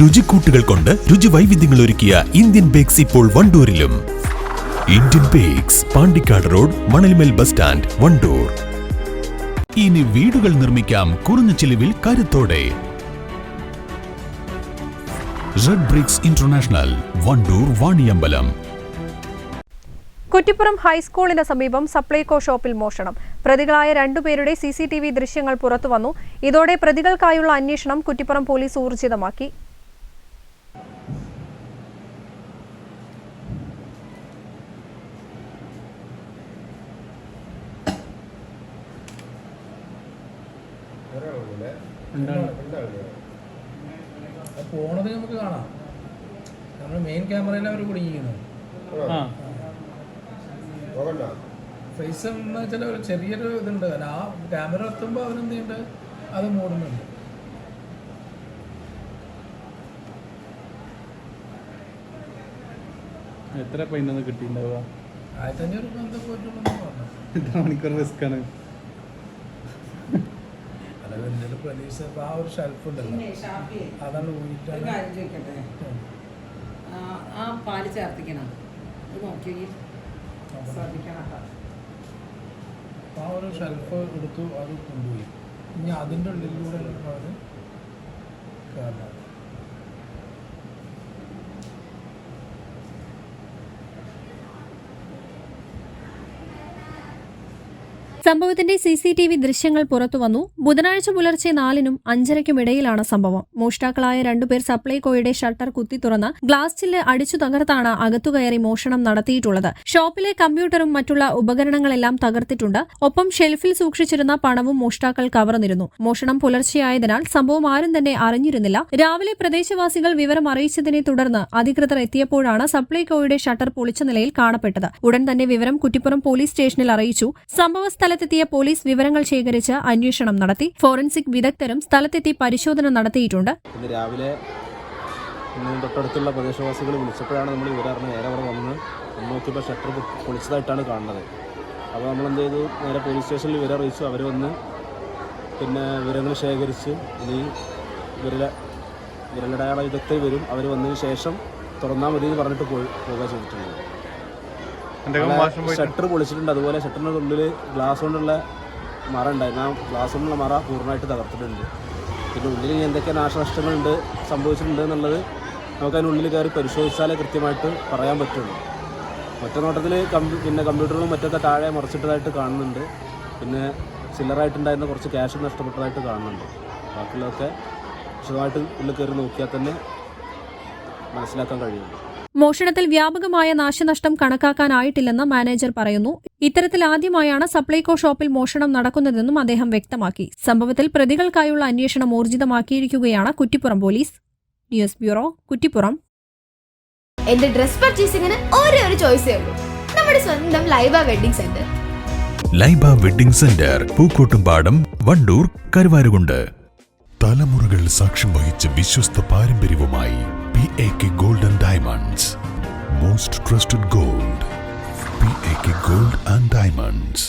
രുചിക്കൂട്ടുകൾ കൊണ്ട് രുചി വൈവിധ്യങ്ങൾ ഒരുക്കിയ ഇന്ത്യൻ ബേക്സ് ഇപ്പോൾ വണ്ടൂരിലും. Indian bakes Pandikkad road Manalmel bus stand Wandoor. ഇനി വീടുകൾ നിർമ്മിക്കാം കുറഞ്ഞ ചിലവിൽ കരുത്തോടെ. Red bricks international Wandoor Vaniyambalam. Kuttippuram ഹൈസ്കൂളിന് സമീപം സപ്ലൈകോ ഷോപ്പിൽ മോഷണം. പ്രതികളായ രണ്ടുപേരുടെ സി സി ടി വി ദൃശ്യങ്ങൾ പുറത്തുവന്നു. ഇതോടെ പ്രതികൾക്കായുള്ള അന്വേഷണം കുറ്റിപ്പുറം പോലീസ് ഊർജിതമാക്കി. പോണത് നമുക്ക് കാണാം. നമ്മൾ മെയിൻ ക്യാമറയിൽ അവർ കുടുങ്ങിയിരിക്കുന്നത് ഫേസ് എന്ന് വെച്ചാൽ ഒരു ചെറിയൊരു ഇതുണ്ട്. ആ ക്യാമറ എത്തുമ്പോൾ അവരെന്ത് ചെയ്യുന്നുണ്ട് അത് മൂടുന്നുണ്ട്. എത്ര പൈന കിട്ടിയിട്ടുണ്ടാവുക? ആയിരത്തഞ്ഞൂറ് എത്ര മണിക്കൂർ റിസ്ക് ആണ്? വലിയൊരു പ്രതീക്ഷ ആ ഒരു ഷെൽഫ് ഉണ്ടല്ലോ. അതാണ് കാര്യം ചോദിക്കട്ടെ? ആ, പാൽ ചേർത്തിക്കണം? അത് നോക്കി ശ്രദ്ധിക്കണം കേട്ടോ. ആ ഒരു ഷെൽഫ് എടുത്തു അത് കൊണ്ടുപോയി. ഇനി അതിന്റെ ഉള്ളിലൂടെ പാൽ കയറണം സംഭവത്തിന്റെ സി സി ടി വി ദൃശ്യങ്ങൾ പുറത്തുവന്നു ബുധനാഴ്ച പുലർച്ചെ നാലിനും അഞ്ചരയ്ക്കും ഇടയിലാണ് സംഭവം. മോഷ്ടാക്കളായ രണ്ടുപേർ സപ്ലൈകോയുടെ ഷട്ടർ കുത്തി തുറന്ന് ഗ്ലാസ് ചില്ല് അടിച്ചു തകർത്താണ് അകത്തുകയറി മോഷണം നടത്തിയിട്ടുള്ളത്. ഷോപ്പിലെ കമ്പ്യൂട്ടറും മറ്റുള്ള ഉപകരണങ്ങളെല്ലാം തകർത്തിട്ടുണ്ട്. ഒപ്പം ഷെൽഫിൽ സൂക്ഷിച്ചിരുന്ന പണവും മോഷ്ടാക്കൾ കവർന്നിരുന്നു. മോഷണം പുലർച്ചെയായതിനാൽ സംഭവം ആരും തന്നെ അറിഞ്ഞിരുന്നില്ല. രാവിലെ പ്രദേശവാസികൾ വിവരം അറിയിച്ചതിനെ തുടർന്ന് അധികൃതർ എത്തിയപ്പോഴാണ് സപ്ലൈകോയുടെ ഷട്ടർ പൊളിച്ച നിലയിൽ കാണപ്പെട്ടത്. ഉടൻ തന്നെ വിവരം കുറ്റിപ്പുറം പോലീസ് സ്റ്റേഷനിൽ അറിയിച്ചു. സംഭവ സ്ഥലത്തെത്തിയ പോലീസ് വിവരങ്ങൾ ശേഖരിച്ച് അന്വേഷണം നടത്തി. ഫോറൻസിക് വിദഗ്ധരും സ്ഥലത്തെത്തി പരിശോധന നടത്തിയിട്ടുണ്ട്. ഇന്ന് രാവിലെ തൊട്ടടുത്തുള്ള പ്രദേശവാസികൾ വിളിച്ചപ്പോഴാണ് നമ്മൾ ഇവരറിഞ്ഞ് നേരെ അവിടെ വന്ന് നോക്കിയപ്പോൾ ഷട്ടർ പൊളിച്ചതായിട്ടാണ് കാണുന്നത്. അപ്പോൾ നമ്മൾ എന്ത് ചെയ്തു? നേരെ പോലീസ് സ്റ്റേഷനിൽ വിവരം അറിയിച്ചു. അവർ വന്ന് പിന്നെ വിവരങ്ങൾ ശേഖരിച്ച് ഇനി വിരല വിരലടയാള വിദഗ്ധർ വരും. അവർ വന്നതിന് ശേഷം തുറന്നാൽ മതി എന്ന് പറഞ്ഞിട്ട് പോയി പോകുക ചെയ്തിട്ടുള്ളത്. ഷട്ടർ പൊളിച്ചിട്ടുണ്ട്. അതുപോലെ ഷട്ടറിന്റെ ഉള്ളിൽ ഗ്ലാസ് കൊണ്ടുള്ള മറ ഉണ്ടായിരുന്നു ആ ഗ്ലാസ് കൊണ്ടുള്ള മറ പൂർണമായിട്ട് തകർത്തിട്ടുണ്ട്. പിന്നെ ഉള്ളിൽ എന്തൊക്കെ നാശനഷ്ടങ്ങളുണ്ട് സംഭവിച്ചിട്ടുണ്ട് എന്നുള്ളത് നമുക്ക് അതിനുള്ളിൽ കയറി പരിശോധിച്ചാലേ കൃത്യമായിട്ട് പറയാൻ പറ്റുള്ളൂ. ഒറ്റ നോട്ടത്തിൽ കമ്പ്യൂ പിന്നെ കമ്പ്യൂട്ടറുകളും മറ്റൊക്കെ താഴെ മറിച്ചിട്ടതായിട്ട് കാണുന്നുണ്ട്. പിന്നെ ചില്ലറായിട്ടുണ്ടായിരുന്ന കുറച്ച് ക്യാഷ് നഷ്ടപ്പെട്ടതായിട്ട് കാണുന്നുണ്ട്. ബാക്കിയുള്ളതൊക്കെ വിശദമായിട്ട് ഉള്ളിൽ കയറി നോക്കിയാൽ തന്നെ മനസ്സിലാക്കാൻ കഴിയുള്ളൂ. മോഷണത്തിൽ വ്യാപകമായ നാശനഷ്ടം കണക്കാക്കാനായിട്ടില്ലെന്ന് മാനേജർ പറയുന്നു. ഇത്തരത്തിൽ ആദ്യമായാണ് സപ്ലൈകോ ഷോപ്പിൽ മോഷണം നടക്കുന്നതെന്നും അദ്ദേഹം വ്യക്തമാക്കി. സംഭവത്തിൽ പ്രതികൾക്കായുള്ള അന്വേഷണം ഊർജിതമാക്കിയിരിക്കുകയാണ് Kuttippuram police. News bureau Kuttippuram. എന്റെ ഡ്രസ് പർച്ചേസിംഗിന് ഒരേ ഒരു ചോയ്സേ ഉള്ളൂ. നമ്മുടെ സ്വന്തം Laiba wedding centre. Laiba wedding centre Pookkottumpadam Wandoor Karuvarakundu. തലമുറകൾ സാക്ഷ്യം വഹിച്ച വിശ്വസ്ത പാരമ്പര്യവുമായി P A K golden most trusted gold P A K gold and diamonds